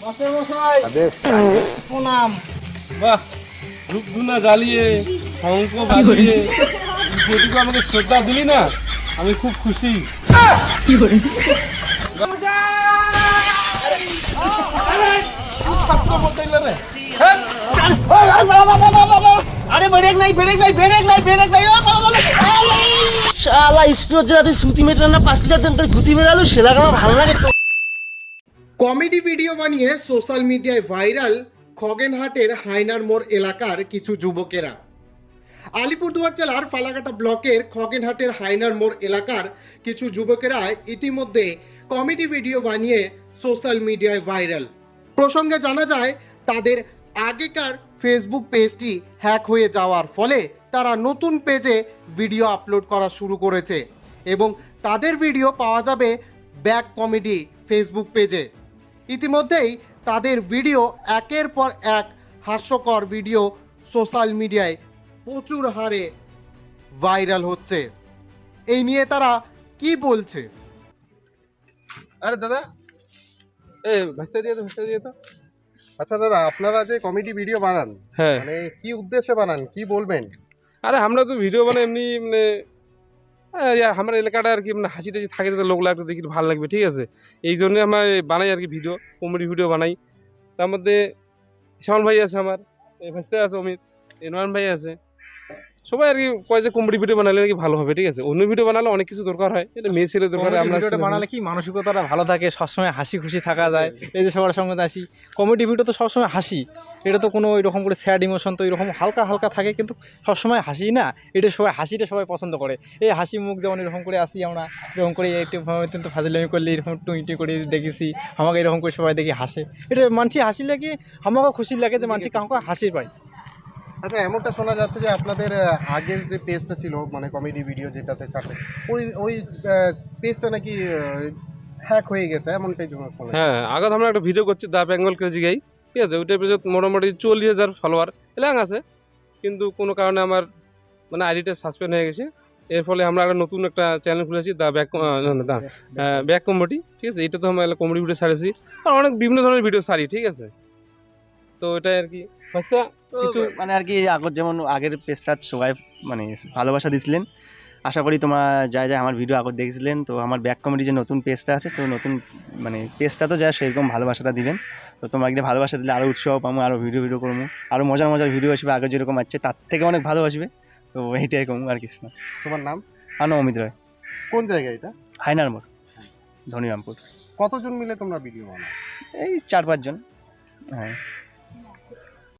Master মশাই প্রণাম বাহ ধূপ জ্বালিয়ে শঙ্খ বাজিয়ে যেটুকু আমাকে শ্রদ্ধা দিলি না আমি খুব খুশি ছাত্র বলতে এলে রে। হ্যাঁ? আরে ব্রেক নাই ব্রেক নাই ব্রেক নাই ব্রেক নাই ও বাবা, বাবা, বাবা। শালা স্পিড যাতে সুতি মেটার না পাঁচ লিটার করে ধুতি মেটালো সেটা আমার ভালো লাগে কমেডি ভিডিও বানিয়ে সোশ্যাল মিডিয়ায় ভাইরাল খগেনহাটের হাইনার মোড় এলাকার কিছু যুবকেরা। আলিপুরদুয়ার জেলার ফালাকাটা ব্লকের খগেনহাটের হাইনার মোড় এলাকার কিছু যুবকেরা ইতিমধ্যে কমেডি ভিডিও বানিয়ে সোশ্যাল মিডিয়ায় ভাইরাল। প্রসঙ্গে জানা যায়, তাদের আগেকার ফেসবুক পেজটি হ্যাক হয়ে যাওয়ার ফলে তারা নতুন পেজে ভিডিও আপলোড করা শুরু করেছে এবং তাদের ভিডিও পাওয়া যাবে ব্যাক কমেডি ফেসবুক পেজে। ইতিমধ্যেই তাদের ভিডিও একের পর এক হাস্যকর ভিডিও সোশ্যাল মিডিয়ায় প্রচুর হারে ভাইরাল হচ্ছে। এই নিয়ে তারা কি বলছে? আরে দাদা এ ভাসতে দিয়ে তো ভাসতে দিয়ে তো। আচ্ছা দাদা আপনারা যে কমেডি ভিডিও বানান হ্যাঁ। মানে কি উদ্দেশ্যে বানান কি বলবেন? আরে আমরা তো ভিডিও বানাই এমনি মানে আমার এলাকাটা আর কি মানে হাসি টাসি থাকে যাতে লোক লাগবে দেখি, ভালো লাগবে, ঠিক আছে? এই জন্য আমার বানাই আর কি ভিডিও কমেডি ভিডিও বানাই। তার মধ্যে শ্যামল ভাই আছে আমার ভাসতে আছে অমিত ইনওয়ান ভাই আছে। সবাই আর কি কয় যে কমেডি ভিডিও বানালে আর কি ভালো হবে ঠিক আছে? অন্য ভিডিও বানালে অনেক কিছু দরকার হয়। এটা মেয়ে ছেলে দরকার হয়, আমরা ভিডিওটা বানালে কি মানসিকতাটা ভালো থাকে সবসময় হাসি খুশি থাকা যায় এই যে সবার সঙ্গে হাসি। কমেডি ভিডিও তো সবসময় হাসি। এটা তো কোনো এরকম করে স্যাড ইমোশন তো এরকম হালকা হালকা থাকে কিন্তু সবসময় হাসি না। এটা সবাই হাসিটা সবাই পছন্দ করে। এই হাসি মুখ যেমন এরকম করে আসি আমরা এরকম করে একটু অত্যন্ত ফাজিলামি করলে এরকম টুইটি করে দেখেছি আমাকে এরকম করে সবাই দেখি হাসে। এটা মানছি হাসি লাগে আমাকেও খুশি লাগে যে মানছি কাউকে হাসি পাই। আচ্ছা এমনটা শোনা যাচ্ছে যে আপনাদের আগের যে পেজটা ছিল মানে কমেডি ভিডিও যেটাতে ছাড়তে ওই ওই পেজটা নাকি হ্যাক হয়ে গেছে এমনটাই হ্যাঁ? আগত আমরা একটা ভিডিও করছি দা বেঙ্গল ক্রেজি গাই ঠিক আছে? ওইটার পেজত মোটামুটি চল্লিশ হাজার ফলোয়ার এলাং আছে। কিন্তু কোনো কারণে আমার মানে আইডিটা সাসপেন্ড হয়ে গেছে। এর ফলে আমরা একটা নতুন একটা চ্যানেল খুলেছি the back the back comedy ঠিক আছে? এটা তো আমরা কমেডি ভিডিও ছাড়েছি। আর অনেক বিভিন্ন ধরনের ভিডিও ছাড়ি ঠিক আছে? তো এটাই আর কি। ফার্স্টটা কিছু মানে আর কি আগত যেমন আগের পেজটা সবাই মানে ভালোবাসা দিছিলেন। আশা করি তোমার যা যা আমার ভিডিও আগত দেখেছিলেন তো আমার ব্যাক কমেডি যে নতুন পেজটা আছে তো নতুন মানে পেজটা তো যা সেরকম ভালোবাসাটা দিবেন তো তোমার একটা ভালোবাসা দিলে আরও উৎসাহ পাবো আরও ভিডিও ভিডিও করব আরও মজার মজার ভিডিও আসবে আগে যেরকম আছে তার থেকে অনেক ভালোবাসবে তো এইটাই কম আর কিছু না। তোমার নাম? আনো অমিত রায়। কোন জায়গা এটা? হাইনার মোড় ধনিরামপুর কতজন মিলে তোমরা ভিডিও বানাও? এই চার পাঁচজন। হ্যাঁ।